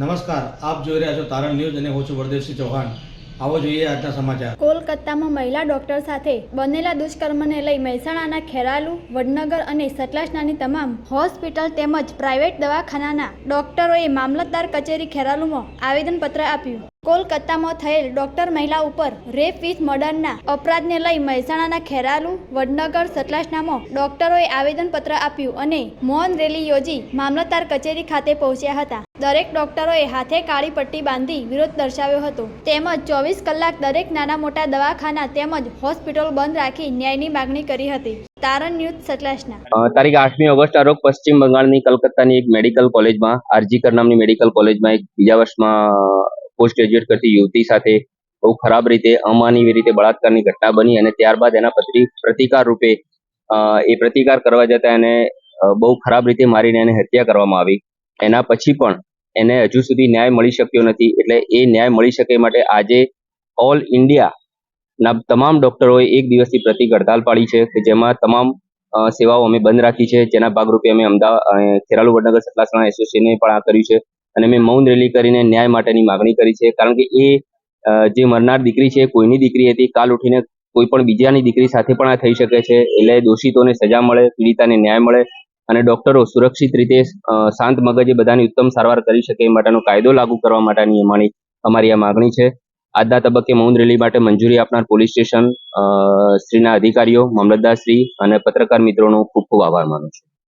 નમસ્કાર, આપ જોઈ રહ્યા છો તારણ ન્યૂઝ અને હું છું વરદેવસિંહ ચૌહાણ. આવો જોઈએ આજના સમાચાર. કોલકાતામાં મહિલા ડોક્ટર સાથે બનેલા દુષ્કર્મને લઈ મહેસાણાના ખેરાલુ, વડનગર અને સતલાસનાની તમામ હોસ્પિટલ તેમજ પ્રાઇવેટ દવાખાનાના ડોક્ટરોએ મામલતદાર કચેરી ખેરાલુમાં આવેદનપત્ર આપ્યું. કોલકાતામાં થયેલ ડોક્ટર મહિલા ઉપર રેપ વિથ મર્ડરના અપરાધને લઈ મહેસાણાના ખેરાલુ, વડનગર સતલાસનામાં ડોક્ટરોએ આવેદનપત્ર આપ્યું અને મૌન રેલી યોજી મામલતદાર કચેરી ખાતે પહોંચ્યા હતા. દરેક ડોક્ટરોએ હાથે કાળી પટ્ટી બાંધી વિરોધ દર્શાવ્યો હતો. તેમજ ચોવીસ કલાક દરેક નાના મોટા દવાખાના તેમજ હોસ્પિટલ બંધ રાખી ન્યાયની માગણી કરી હતી. તારણ ન્યૂઝ સતલાસના તારીખ આઠમી ઓગસ્ટ રોજ પશ્ચિમ બંગાળની કલકત્તાની એક મેડિકલ કોલેજમાં આરજીકર નામની મેડિકલ કોલેજમાં એક બીજા વર્ષમાં પોસ્ટ ગ્રેજ્યુએટ કરતી યુવતી સાથે બહુ ખરાબ રીતે, અમાનવીય રીતે બળાત્કારની ઘટના બની અને ત્યારબાદ એના પ્રતિ પ્રતિકાર રૂપે એ પ્રતિકાર કરવા જતા એને બહુ ખરાબ રીતે મારીને એને હત્યા કરવામાં આવી. એના પછી પણ એને હજુ સુધી ન્યાય મળી શક્યો નથી. એટલે એ ન્યાય મળી શકે માટે આજે ઓલ ઇન્ડિયા ના તમામ ડોક્ટરોએ એક દિવસની પ્રતિક હડતાલ પાડી છે કે જેમાં તમામ સેવાઓ અમે બંધ રાખી છે. જેના ભાગરૂપે અમે અમદાવાદ ખેરાલુ વડનગર સતલાસણા એસોસિએશને પણ આ કર્યું છે. અને મેં મૌન રેલી કરીને ન્યાય માટેની માગણી કરી છે. કારણ કે એ જે મરનાર દીકરી છે, કોઈની દીકરી હતી, કાલ ઉઠીને કોઈ પણ બીજાની દીકરી સાથે પણ આ થઈ શકે છે. એટલે દોષિતોને સજા મળે, પીડિતાને ન્યાય મળે અને ડોક્ટરો સુરક્ષિત રીતે શાંત મગજે બધાની ઉત્તમ સારવાર કરી શકે એ માટેનો કાયદો લાગુ કરવા માટેની અમારી અમારી આ માગણી છે. આજના તબક્કે મૌન રેલી માટે મંજૂરી આપનાર પોલીસ સ્ટેશન શ્રીના અધિકારીઓ મામલતદારશ્રી અને પત્રકાર મિત્રોનો ખૂબ ખૂબ આભાર માનું છું.